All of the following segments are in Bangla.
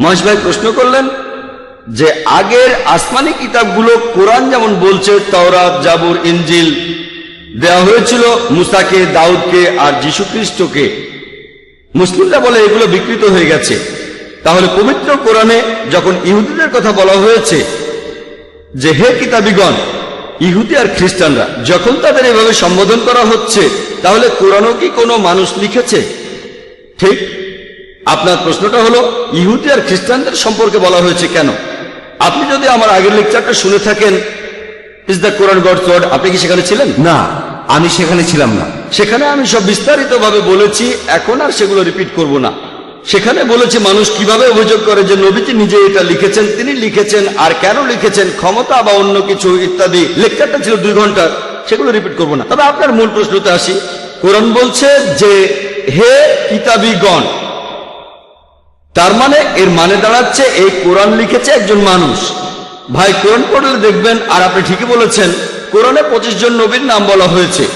মহেশ ভাই প্রশ্ন করলেন যে আগের আসমানি কিতাবগুলো কোরআন যেমন বলছে, তাওরাত, জাবুর ইঞ্জিল দেওয়া হয়েছিল মুসাকে, দাউদকে আর যীশু খ্রিস্টকে মুসলিমরা বলে এগুলো বিকৃত হয়ে গেছে। তাহলে পবিত্র কোরআনে যখন ইহুদিদের কথা বলা হয়েছে যে, হে কিতাবিগণ, ইহুদি আর খ্রিস্টানরা, যখন তাদের এভাবে সম্বোধন করা হচ্ছে, তাহলে কোরআনও কি কোনো মানুষ লিখেছে? ঠিক? আপনার প্রশ্নটা হলো ইহুদি আর খ্রিস্টানদের সম্পর্কে বলা হয়েছে কেন? আপনি যদি আমার আগের লেকচারটা শুনে থাকেন is the Quran God's word আপনি কি সেখানে ছিলেন? না আমি সেখানে ছিলাম না। সেখানে আমি সব বিস্তারিতভাবে বলেছি এখন আর সেগুলো রিপিট করব না। সেখানে বলেছি মানুষ কীভাবে অভিযোগ করে যে নবীজি নিজে এটা লিখেছেন তিনি লিখেছেন আর কেন লিখেছেন ক্ষমতা বা অন্য কিছু ইত্যাদি। লেকচারটা ছিল দুই ঘণ্টার সেগুলো রিপিট করব না। তবে আপনার মূল প্রশ্নতে আসি। কোরআন বলছে যে হে কিতাবিগণ তার মানে এর মানে দাঁড়াচ্ছে এই কোরআন লিখেছে একজন মানুষ। ভাই, কোরআন পড়লে দেখবেন, আর আপনি ঠিকই বলেছেন, কোরআনে পঁচিশ জন নবীর নাম বলা হয়েছে।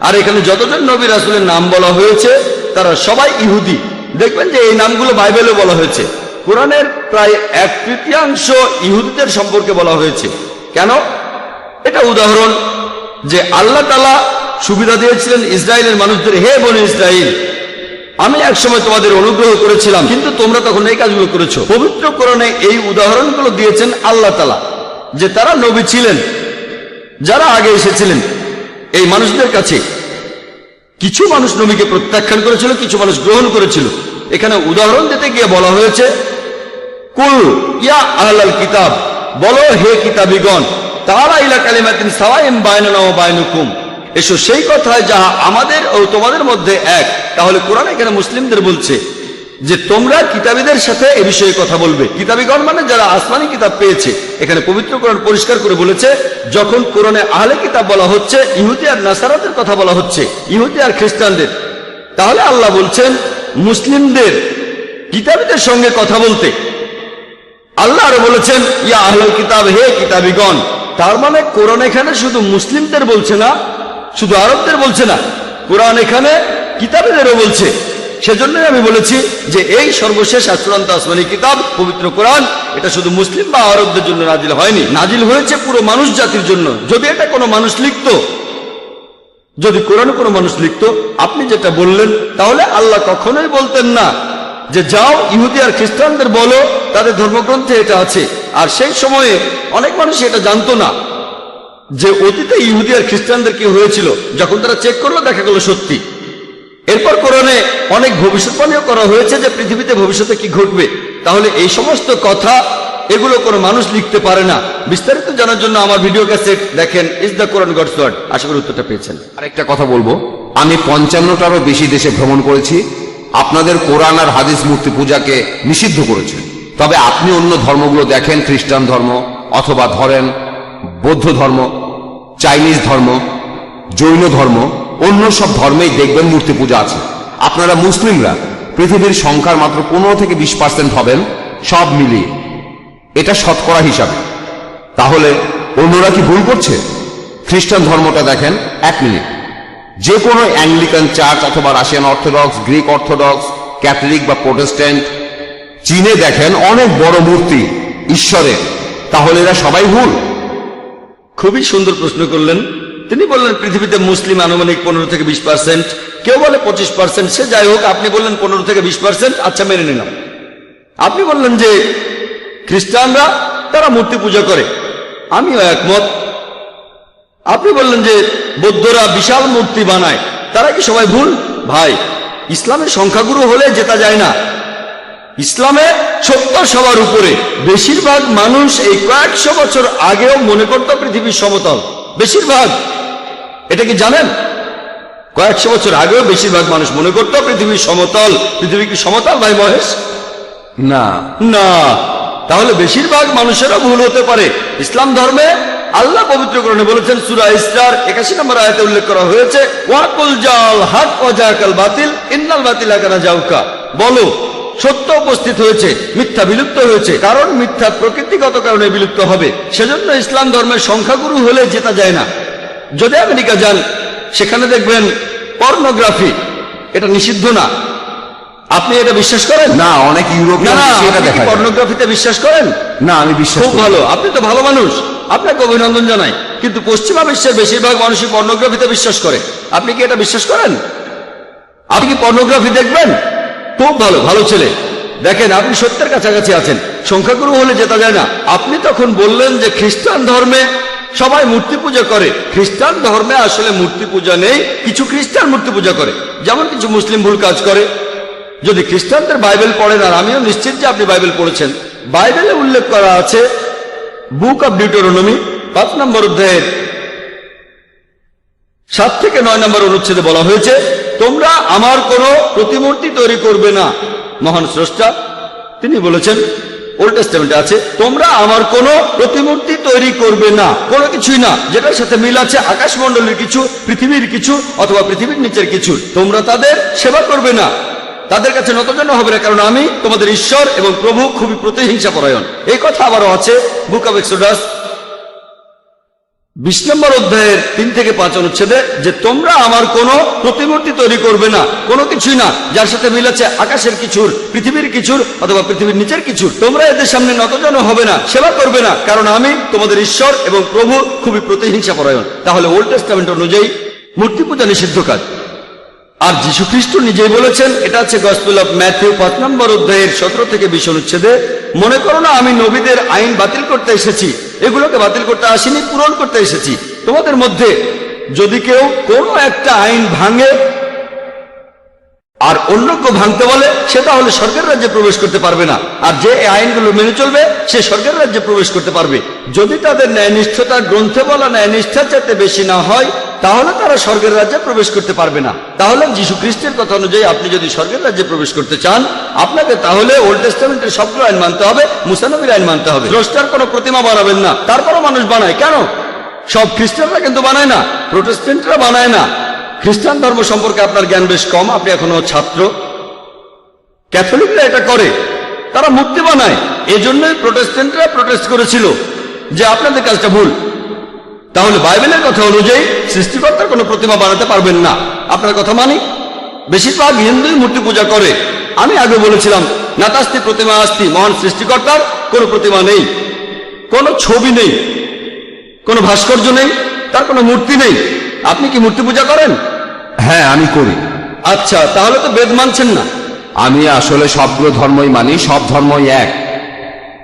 আর এখানে যতজন নবী রাসুলের নাম বলা হয়েছে, তারা সবাই ইহুদি। দেখবেন যে এই নামগুলো বাইবেলে বলা হয়েছে। কোরআনের প্রায় এক তৃতীয়াংশ ইহুদিদের সম্পর্কে বলা হয়েছে। কেন? এটা উদাহরণ যে আল্লাহ তালা সুবিধা দিয়েছিলেন ইসরায়েলের মানুষদের, হে বনে ইসরায়েল আমি একসময় তোমাদের অনুগ্রহ করেছিলাম, কিন্তু তোমরা তখন এই কাজগুলো করেছ। পবিত্র কোরআনে এই উদাহরণগুলো দিয়েছেন আল্লাহ তালা যে তারা নবী ছিলেন, যারা আগে এসেছিলেন। এই মানুষদের কাছে কিছু মানুষ নবীকে প্রত্যাখ্যান করেছিল, কিছু মানুষ গ্রহণ করেছিল। এখানে উদাহরণ দিতে গিয়ে বলা হয়েছে, কুল ইয়া আহলাল কিতাব, বলো হে কিতাবিগণ তারা ইলা কালিমাতিন সাওয়াইম বায়নানা ও বায়নুকুম এসো সেই কথায় যাহা আমাদের ও তোমাদের মধ্যে এক, তাহলে কোরআন এখানে মুসলিমদের বলছে যে তোমরা কিতাবীদের সাথে এ বিষয়ে কথা বলবে? কিতাবিগণ মানে যারা আসমানি কিতাব পেয়েছে, এখানে পবিত্র কোরআন পরিষ্কার করে বলেছে, যখন কোরআনে আহলে কিতাব বলা হচ্ছে, ইহুদি আর নাসারাতের কথা বলা হচ্ছে, ইহুদি আর খ্রিস্টানদের, তাহলে আল্লাহ বলছেন, মুসলিমদের, কিতাবীদের সঙ্গে কথা বলতে। আল্লাহ আরও বলেছেন, ইয়া আহলাল কিতাব, হে কিতাবিগণ, তার মানে কোরআন এখানে শুধু মুসলিমদের বলছে না শুধু আরবদের বলছে না, কোরআন এখানে কিতাবীদেরও বলছে। সেজন্যই আমি বলেছি যে এই সর্বশেষ আর আসমানি কিতাব, পবিত্র কোরআন, এটা শুধু মুসলিম বা আরবদের জন্য নাজিল হয়নি। নাজিল হয়েছে পুরো মানুষ জাতির জন্য। যদি এটা কোনো মানুষ লিখতো, যদি কোরআন কোনো মানুষ লিখতো, আপনি যেটা বললেন, তাহলে আল্লাহ কখনোই বলতেন না যে যাও ইহুদি আর খ্রিস্টানদের বলো, তাদের ধর্মগ্রন্থে এটা আছে। আর সেই সময়ে অনেক মানুষ এটা জানতো না। যে অতীতে ইহুদি আর খ্রিস্টানদের কি হয়েছিল, যখন তারা চেক করল, দেখা গেল সত্যি। এরপর কোরআনে অনেক ভবিষ্যৎবাণীও করা হয়েছে যে পৃথিবীতে ভবিষ্যতে কি ঘটবে। তাহলে এই সমস্ত কথা, এগুলো কোনো মানুষ লিখতে পারে না। বিস্তারিত জানার জন্য আমার ভিডিও ক্যাসেট দেখেন is the Quran God's word আশা করি উত্তরটা পেয়েছেন। আরেকটা কথা বলব। আমি পঞ্চান্নটারও বেশি দেশে ভ্রমণ করেছি। আপনাদের কোরআন আর হাদিস মূর্তি পূজাকে নিষিদ্ধ করেছে। তবে আপনি অন্য ধর্মগুলো দেখেন, খ্রিস্টান ধর্ম অথবা ধরেন বৌদ্ধ ধর্ম। চাইনিজ ধর্ম, জৈন ধর্ম, অন্য সব ধর্মেই দেখবেন মূর্তি পূজা আছে। আপনারা মুসলিমরা পৃথিবীর সংখ্যার মাত্র পনেরো থেকে বিশ পার্সেন্ট হবেন, সব মিলিয়ে। এটা শতকরা হিসাবে। তাহলে অন্যরা কি ভুল করছে? খ্রিস্টান ধর্মটা দেখেন, এক মিনিট। যে কোনো অ্যাংলিকান চার্চ অথবা Russian Orthodox, Greek Orthodox, Catholic বা প্রোটেস্ট্যান্ট, চীনে দেখেন অনেক বড় মূর্তি ঈশ্বরের। তাহলে এরা সবাই ভুল। খুবই সুন্দর প্রশ্ন করলেন। তিনি বললেন, পৃথিবীতে মুসলিম আনুমানিক পনেরো থেকে বিশ পার্সেন্ট। কেউ বলে পঁচিশ পার্সেন্ট। সে যাই হোক, আপনি বললেন পনেরো থেকে বিশ পার্সেন্ট। আচ্ছা মেনে নিলাম। আপনি বললেন যে, খ্রিস্টানরা, তারা মূর্তি পূজা করে। আমিও একমত। আপনি বললেন যে, বৌদ্ধরা বিশাল মূর্তি বানায়। তারা কি সবাই ভুল? ভাই, ইসলামের সংখ্যাগুরু হলে জেতা যায় না। ইসলামে সত্য সবার উপরে। বেশিরভাগ মানুষ এই কয়েকশো বছর আগেও মনে করত পৃথিবীর সমতল। বেশিরভাগ। এটা কি জানেন? কয়েকশো বছর আগেও বেশিরভাগ মানুষ মনে করত পৃথিবীর সমতল। পৃথিবী কি সমতল ভাই মহেশ? না। না। তাহলে বেশিরভাগ মানুষেরও ভুল হতে পারে। ইসলাম ধর্মে আল্লাহ পবিত্র করণে বলেছেন সুরা ইসরার একাশি নম্বর আয়তে উল্লেখ করা হয়েছে ওয়াকুল জাল হাক অজাকাল বাতিল ইন্নাল বাতিল আকানা যাউকা বলো সত্য উপস্থিত হয়েছে মিথ্যা বিলুপ্ত হয়েছে। কারণ মিথ্যা প্রকৃতিগত কারণে বিলুপ্ত হবে। সেজন্য ইসলাম ধর্মের সংখ্যাগুরু হলে জেতা যায় না। যদি আমেরিকা যান সেখানে দেখবেন পর্নোগ্রাফি এটা নিষিদ্ধ না। আপনি এটা বিশ্বাস করেন? না অনেক ইউরোপিয়ান। পর্নোগ্রাফিতে বিশ্বাস করেন? না আমি বিশ্বাস খুব ভালো আপনি তো ভালো মানুষ। আপনাকে অভিনন্দন জানাই। কিন্তু পশ্চিমা বিশ্বের বেশিরভাগ মানুষই পর্নোগ্রাফিতে বিশ্বাস করে। আপনি কি এটা বিশ্বাস করেন? আপনি কি পর্নোগ্রাফি দেখবেন? খুব ভালো ভালো ছেলে। দেখেন, আপনি সত্যের কাছাকাছি আছেন। সংখ্যাগুরু হলে যেতে যায় না। আপনি তখন বললেন যে খ্রিস্টান ধর্মে সবাই মূর্তি পূজা করে। খ্রিস্টান ধর্মে আসলে মূর্তি পূজা নেই, কিছু খ্রিস্টান মূর্তি পূজা করে। যেমন কিছু মুসলিম ভুল কাজ করে। যদি খ্রিস্টানদের বাইবেল পড়েন, আর আমিও নিশ্চিত যে আপনি বাইবেল পড়েছেন, বাইবেলে উল্লেখ করা আছে, বুক অব ডিউটোরনমি, পাঁচ নম্বর অধ্যায়ের সাত থেকে নয় নম্বর অনুচ্ছেদে বলা হয়েছে তোমরা আমার কোনো প্রতিমূর্তি তৈরি করবে না। মহান স্রষ্টা, তিনি বলেছেন ওল্ড আছে, তোমরা আমার কোনো প্রতিমূর্তি তৈরি করবে না। কোনো কিছুই না, যেটার সাথে মিল আছে আকাশমণ্ডলের কিছু, পৃথিবীর কিছু, অথবা পৃথিবীর নিচের কিছু। তোমরা তাদের সেবা করবে না। তাদের কাছে নতজন হবে না, কারণ আমি তোমাদের ঈশ্বর এবং প্রভু খুবই প্রতিহিংসা পরায়ণ এই কথা আবারও আছে বুক অব এক্সোডাস বিশ নম্বর অধ্যায়ের তিন থেকে পাঁচ অনুচ্ছেদে যে তোমরা আমার কোনো প্রতিমূর্তি তৈরি করবে না, কোনো কিছুই না, যার সাথে মিল আছে আকাশের কিছুর, পৃথিবীর কিছুর অথবা পৃথিবীর নিচের কিছুর। তোমরা এদের সামনে নতজন হবে না, সেবা করবে না, কারণ আমি তোমাদের ঈশ্বর এবং প্রভু খুবই প্রতিহিংসা পরায়ণ তাহলে ওল্ড টেস্টামেন্ট অনুযায়ী মূর্তি পূজা নিষিদ্ধ কাজ। আর যীশু খ্রিস্ট নিজেই বলেছেন, এটা আছে গসপেল অফ ম্যাথিউ পাঁচ নম্বর অধ্যায়ের সতেরো থেকে বিশ অনুচ্ছেদে, মনে করো না আমি নবীদের আইন বাতিল করতে এসেছি এগুলোকে বাতিল করতে আসিনি, পূরণ করতে এসেছি। তোমাদের মধ্যে যদি কেউ কোনো একটা আইন ভাঙে আর অন্য কেউ ভাঙতে বলে, সে তাহলে স্বর্গের রাজ্যে প্রবেশ করতে পারবে না। আর যে আইনগুলো মেনে চলবে, সে স্বর্গের রাজ্যে প্রবেশ করতে পারবে। যদি তাদের ন্যায়নিষ্ঠতা গ্রন্থে বলা ন্যায়নিষ্ঠার চাইতে বেশি না হয় তাহলে তারা স্বর্গের রাজ্যে প্রবেশ করতে পারবে না। তাহলে যীশু খ্রিস্টের কথা অনুযায়ী আপনি যদি স্বর্গের রাজ্যে প্রবেশ করতে চান, আপনাকে তাহলে ওল্ড টেস্টামেন্টের সবগুলো আইন মানতে হবে মুসানবীর আইন মানতে হবে। দ্রষ্টার কোনো প্রতিমা বানাবেন না, তারপরও মানুষ বানায়। কেন? সব খ্রিস্টানরা কিন্তু বানায় না প্রোটেস্টেন্টরা বানায় না। খ্রিস্টান ধর্ম সম্পর্কে আপনার জ্ঞান বেশ কম, আপনি এখনও ছাত্র। ক্যাথলিকরা এটা করে, তারা মূর্তি বানায়। এজন্যই প্রোটেস্টেন্টরা প্রোটেস্ট করেছিল যে আপনাদের কাজটা ভুল। তাহলে বাইবেলের কথা অনুযায়ী সৃষ্টিকর্তার কোনো প্রতিমা বানাতে পারবেন না। আপনার কথা মানি? বেশিরভাগ হিন্দুই মূর্তি পূজা করে। আমি আগে বলেছিলাম নাতাস্তি প্রতিমা আস্তি মহান সৃষ্টিকর্তার কোনো প্রতিমা নেই। কোনো ছবি নেই। কোনো ভাস্কর্য নেই। তার কোনো মূর্তি নেই। আপনি কি মূর্তি পূজা করেন? হ্যাঁ আমি করি। আচ্ছা তাহলে তো বেদ মানছেন না। আমি আসলে সবগুলো ধর্মই মানি সব ধর্মই এক।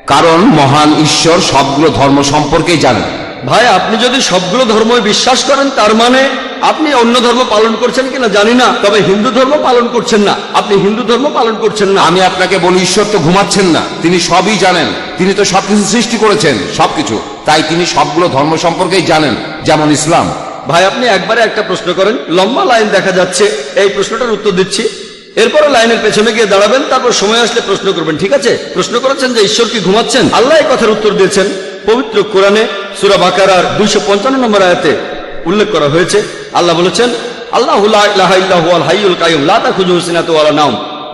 কারণ মহান ঈশ্বর সবগুলো ধর্ম সম্পর্কেই জানেন। ভাই আপনি যদি সবগুলো ধর্মই বিশ্বাস করেন তার মানে আপনি অন্য ধর্ম পালন করছেন কিনা জানি না তবে হিন্দু ধর্ম পালন করছেন না। আপনি হিন্দু ধর্ম পালন করছেন না। আমি আপনাকে বলি ঈশ্বর তো ঘুমাচ্ছেন না। তিনি সবই জানেন। তিনি তো সবকিছু সৃষ্টি করেছেন সবকিছু। তাই তিনি সবগুলো ধর্ম সম্পর্কেই জানেন যেমন ইসলাম। ভাই আপনি একবারে একটা প্রশ্ন করেন। লম্বা লাইন দেখা যাচ্ছে। এই প্রশ্নটার উত্তর দিচ্ছি। এরপরে লাইনের পেছনে গিয়ে দাঁড়াবেন তারপর সময় আসলে প্রশ্ন করবেন ঠিক আছে? প্রশ্ন করেছেন যে ঈশ্বর কি ঘুমাচ্ছেন? আল্লাহ কথার উত্তর দিয়েছেন। পবিত্র কোরআনে সুরা বাকারার দুইশো পঞ্চান্ন নম্বর আয়াতে উল্লেখ করা হয়েছে। আল্লাহ বলেছেন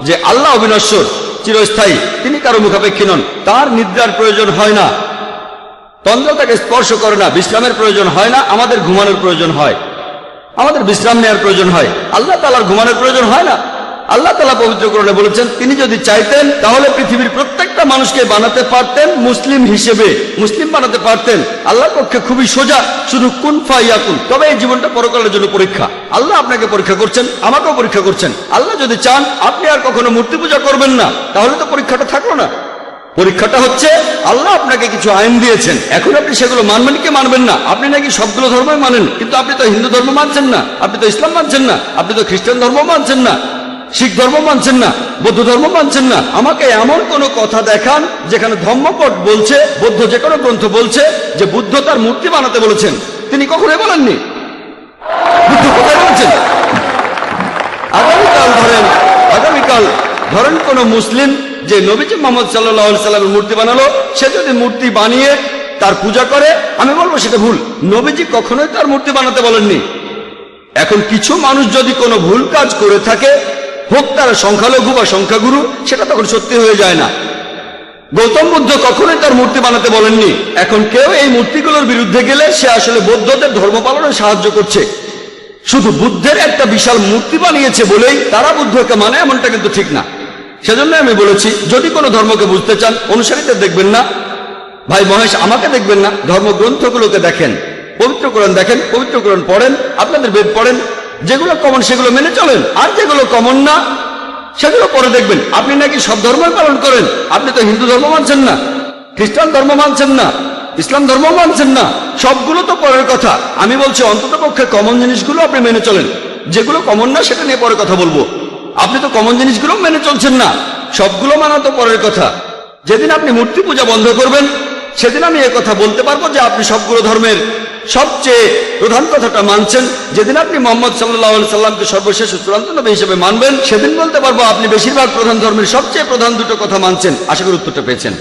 যে আল্লাহ অবিনশ্বর, চিরস্থায়ী, তিনি তার নিদ্রার প্রয়োজন হয় না তাকে স্পর্শ করে না, বিশ্রামের প্রয়োজন হয় না, আমাদের ঘুমানোর প্রয়োজন হয়। আমাদের বিশ্রাম নেওয়ার প্রয়োজন হয়। আল্লাহ তালার ঘুমানোর প্রয়োজন হয় না আল্লাহ তালা পবিত্রকরণে বলেছেন, তিনি যদি চাইতেন, তাহলে পৃথিবীর প্রত্যেকটা মানুষকে বানাতে পারতেন, মুসলিম হিসেবে মুসলিম বানাতে পারতেন। আল্লাহর পক্ষে খুবই সোজা, শুধু কুন ফাইয়াকুন। তবে এই জীবনটা পরকালের জন্য পরীক্ষা। আল্লাহ আপনাকে পরীক্ষা করছেন, আমাকেও পরীক্ষা করছেন। আল্লাহ যদি চান, আপনি আর কখনো মূর্তি পূজা করবেন না। তাহলে তো পরীক্ষাটা থাকল না। পরীক্ষাটা হচ্ছে, আল্লাহ আপনাকে কিছু আইন দিয়েছেন। এখন আপনি সেগুলো মানবেন কি মানবেন না? আপনি নাকি সবগুলো ধর্মই মানেন, কিন্তু আপনি তো হিন্দু ধর্ম মানছেন না, আপনি তো ইসলাম মানছেন না, আপনি তো খ্রিস্টান ধর্ম মানছেন না। শিখ ধর্ম মানছেন না, বৌদ্ধ ধর্ম মানছেন না। আমাকে এমন কোন কথা দেখান যেখানে ধর্মপট বলছে, বৌদ্ধ যে কোনো গ্রন্থ বলছে যে বুদ্ধ তার মূর্তি বানাতে বলেছেন। তিনি কখনোই বলেননি। বুদ্ধ কোথায় বলছেন? আগামীকাল ধরেন আগামীকাল ধরেন কোন মুসলিম যে নবীজি মোহাম্মদ সাল্লাহ সাল্লামের মূর্তি বানালো, সে যদি মূর্তি বানিয়ে তার পূজা করে, আমি বলব সেটা ভুল। নবীজি কখনোই তার মূর্তি বানাতে বলেননি। এখন কিছু মানুষ যদি কোনো ভুল কাজ করে থাকে হোক তারা সংখ্যালঘু বা সংখ্যাগুরু, সেটা তখন সত্যি হয়ে যায় না। গৌতম বুদ্ধ কখনোই তার মূর্তি বানাতে বলেননি। এখন কেউ এই মূর্তিগুলোর বিরুদ্ধে গেলে সে আসলে বৌদ্ধদের ধর্ম পালনে সাহায্য করছে। শুধু বুদ্ধের একটা বিশাল মূর্তি বানিয়েছে বলেই তারা বুদ্ধকে মানে এমনটা কিন্তু ঠিক না। সেজন্য আমি বলেছি, যদি কোনো ধর্মকে বুঝতে চান অনুসারীদের দেখবেন না। ভাই মহেশ, আমাকে দেখবেন না। ধর্মগ্রন্থগুলোকে দেখেন। পবিত্র দেখেন, পবিত্র পড়েন, আপনাদের বেদ পড়েন যেগুলো কমন সেগুলো মেনে চলেন। আর যেগুলো কমন না, সেগুলো পরে দেখবেন। আপনি নাকি সব ধর্মই পালন করেন? আপনি তো হিন্দু ধর্ম মানছেন না, খ্রিস্টান ধর্ম মানছেন না, ইসলাম ধর্ম মানছেন না, সবগুলো তো পরের কথা। আমি বলছি, অন্তত পক্ষে কমন জিনিসগুলো আপনি মেনে চলেন। যেগুলো কমন না, সেটা নিয়ে পরে কথা বলব। আপনি তো কমন জিনিসগুলো মেনে চলছেন না, সবগুলো মানা তো পরের কথা। যেদিন আপনি মূর্তি পূজা বন্ধ করবেন, সেদিন আমি কথা বলতে পারব যে আপনি সবগুলো ধর্মের সবচেয়ে প্রধান কথাটা মানছেন, যেদিন আপনি মোহাম্মদ সাল্লাহ সাল্লামকে সর্বশেষ চূড়ান্ত নবী হিসেবে মানবেন, সেদিন বলতে পারব আপনি বেশিরভাগ প্রধান ধর্মের সবচেয়ে প্রধান দুটো কথা মানছেন। আশা করি উত্তরটা পেয়েছেন।